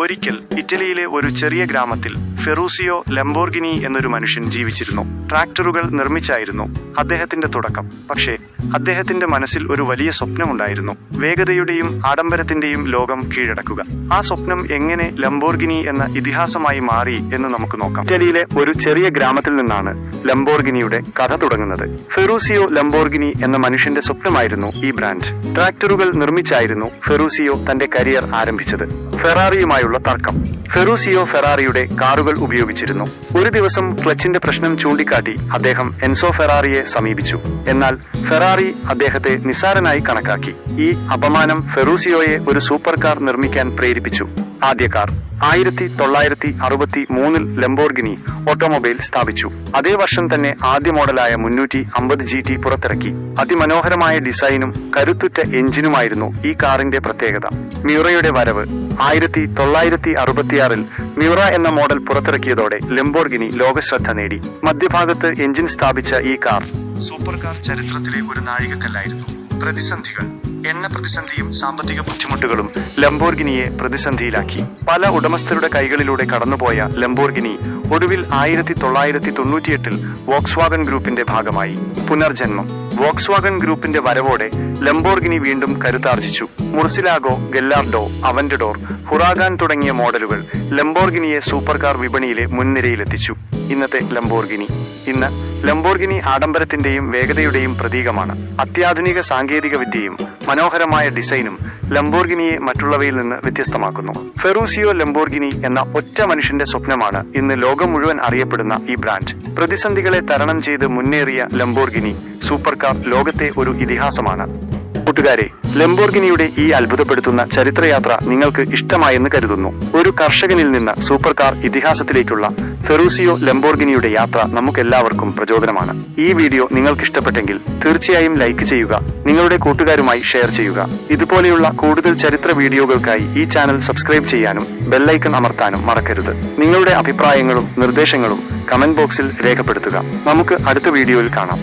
ഒരിക്കൽ ഇറ്റലിയിലെ ഒരു ചെറിയ ഗ്രാമത്തിൽ ഫെറൂസിയോ ലംബോർഗിനി എന്നൊരു മനുഷ്യൻ ജീവിച്ചിരുന്നു. ട്രാക്ടറുകൾ നിർമ്മിച്ചായിരുന്നു അദ്ദേഹത്തിന്റെ തുടക്കം. പക്ഷേ അദ്ദേഹത്തിന്റെ മനസ്സിൽ ഒരു വലിയ സ്വപ്നമുണ്ടായിരുന്നു. വേഗതയുടെയും ആഡംബരത്തിന്റെയും ലോകം കീഴടക്കുക. ആ സ്വപ്നം എങ്ങനെ ലംബോർഗിനി എന്ന ഇതിഹാസമായി മാറി എന്ന് നമുക്ക് നോക്കാം. ഇറ്റലിയിലെ ഒരു ചെറിയ ഗ്രാമത്തിൽ നിന്നാണ് ലംബോർഗിനിയുടെ കഥ തുടങ്ങുന്നത്. ഫെറൂസിയോ ലംബോർഗിനി എന്ന മനുഷ്യന്റെ സ്വപ്നമായിരുന്നു ഈ ബ്രാൻഡ്. ട്രാക്ടറുകൾ നിർമ്മിച്ചായിരുന്നു ഫെറൂസിയോ തന്റെ കരിയർ ആരംഭിച്ചത്. ഫെറാറിയുമായുള്ള തർക്കം. ഫെറൂസിയോ ഫെറാറിയുടെ കാറുകൾ ഉപയോഗിച്ചിരുന്നു. ഒരു ദിവസം ക്ലച്ചിന്റെ പ്രശ്നം ചൂണ്ടിക്കാട്ടി അദ്ദേഹം എൻസോ ഫെറാറിയെ സമീപിച്ചു. എന്നാൽ ഫെറാറി അദ്ദേഹത്തെ നിസ്സാരനായി കണക്കാക്കി. ഈ അപമാനം ഫെറൂസിയോയെ ഒരു സൂപ്പർ കാർ നിർമ്മിക്കാൻ പ്രേരിപ്പിച്ചു. ആദ്യ കാർ ആയിരത്തി തൊള്ളായിരത്തി അറുപത്തി മൂന്നിൽ ലംബോർഗിനി ഓട്ടോമൊബൈൽ സ്ഥാപിച്ചു. അതേ വർഷം തന്നെ ആദ്യ മോഡലായ മുന്നൂറ്റി അമ്പത് ജി ടി പുറത്തിറക്കി. അതിമനോഹരമായ ഡിസൈനും കരുത്തുറ്റ എഞ്ചിനുമായിരുന്നു ഈ കാറിന്റെ പ്രത്യേകത. മ്യൂറയുടെ വരവ് ആയിരത്തി തൊള്ളായിരത്തി അറുപത്തിയാറിൽ മ്യൂറ എന്ന മോഡൽ പുറത്തിറക്കിയതോടെ ലംബോർഗിനി ലോകശ്രദ്ധ നേടി. മധ്യഭാഗത്ത് എഞ്ചിൻ സ്ഥാപിച്ച ഈ കാർ സൂപ്പർ കാർ ചരിത്രത്തിലെ ഒരു നാഴികക്കല്ലായിരുന്നു. പ്രതിസന്ധികൾ. എണ്ണ പ്രതിസന്ധിയും സാമ്പത്തിക ബുദ്ധിമുട്ടുകളും ലംബോർഗിനിയെ പ്രതിസന്ധിയിലാക്കി. പല ഉടമസ്ഥരുടെ കൈകളിലൂടെ കടന്നുപോയ ലംബോർഗിനി ഒടുവിൽ ആയിരത്തി തൊള്ളായിരത്തി തൊണ്ണൂറ്റിയെട്ടിൽ വോക്സ്വാഗൻ ഗ്രൂപ്പിന്റെ ഭാഗമായി. പുനർജന്മം. വോക്സ്വാഗൻ ഗ്രൂപ്പിന്റെ വരവോടെ ലംബോർഗിനി വീണ്ടും കരുത്താർജിച്ചു. മുർസിലാഗോ ഗെല്ലാർഡോ അവന്റഡോർ ഹുറാഗാൻ തുടങ്ങിയ മോഡലുകൾ ലംബോർഗിനിയെ സൂപ്പർ കാർ വിപണിയിലെ മുൻനിരയിലെത്തിച്ചു. ഇന്നത്തെ ലംബോർഗിനി. ഇന്ന് ലംബോർഗിനി ആഡംബരത്തിന്റെയും വേഗതയുടെയും പ്രതീകമാണ്. അത്യാധുനിക സാങ്കേതിക വിദ്യയും മനോഹരമായ ഡിസൈനും ലംബോർഗിനിയെ മറ്റുള്ളവയിൽ നിന്ന് വ്യത്യസ്തമാക്കുന്നു. ഫെറൂസിയോ ലംബോർഗിനി എന്ന ഒറ്റ മനുഷ്യന്റെ സ്വപ്നമാണ് ഇന്ന് ലോകം മുഴുവൻ അറിയപ്പെടുന്ന ഈ ബ്രാൻഡ്. പ്രതിസന്ധികളെ തരണം ചെയ്ത് മുന്നേറിയ ലംബോർഗിനി സൂപ്പർ കാർ ലോകത്തെ ഒരു ഇതിഹാസമാണ്. കൂട്ടുകാരെ ലംബോർഗിനിയുടെ ഈ അത്ഭുതപ്പെടുത്തുന്ന ചരിത്രയാത്ര നിങ്ങൾക്ക് ഇഷ്ടമായെന്ന് കരുതുന്നു. ഒരു കർഷകനിൽ നിന്ന് സൂപ്പർ കാർ ഇതിഹാസത്തിലേക്കുള്ള ഫെറൂസിയോ ലംബോർഗിനിയുടെ യാത്ര നമുക്കെല്ലാവർക്കും പ്രചോദനമാണ്. ഈ വീഡിയോ നിങ്ങൾക്ക് ഇഷ്ടപ്പെട്ടെങ്കിൽ തീർച്ചയായും ലൈക്ക് ചെയ്യുക നിങ്ങളുടെ കൂട്ടുകാരുമായി ഷെയർ ചെയ്യുക. ഇതുപോലെയുള്ള കൂടുതൽ ചരിത്ര വീഡിയോകൾക്കായി ഈ ചാനൽ സബ്സ്ക്രൈബ് ചെയ്യാനും ബെല്ലൈക്കൺ അമർത്താനും മറക്കരുത്. നിങ്ങളുടെ അഭിപ്രായങ്ങളും നിർദ്ദേശങ്ങളും കമന്റ് ബോക്സിൽ രേഖപ്പെടുത്തുക. നമുക്ക് അടുത്ത വീഡിയോയിൽ കാണാം.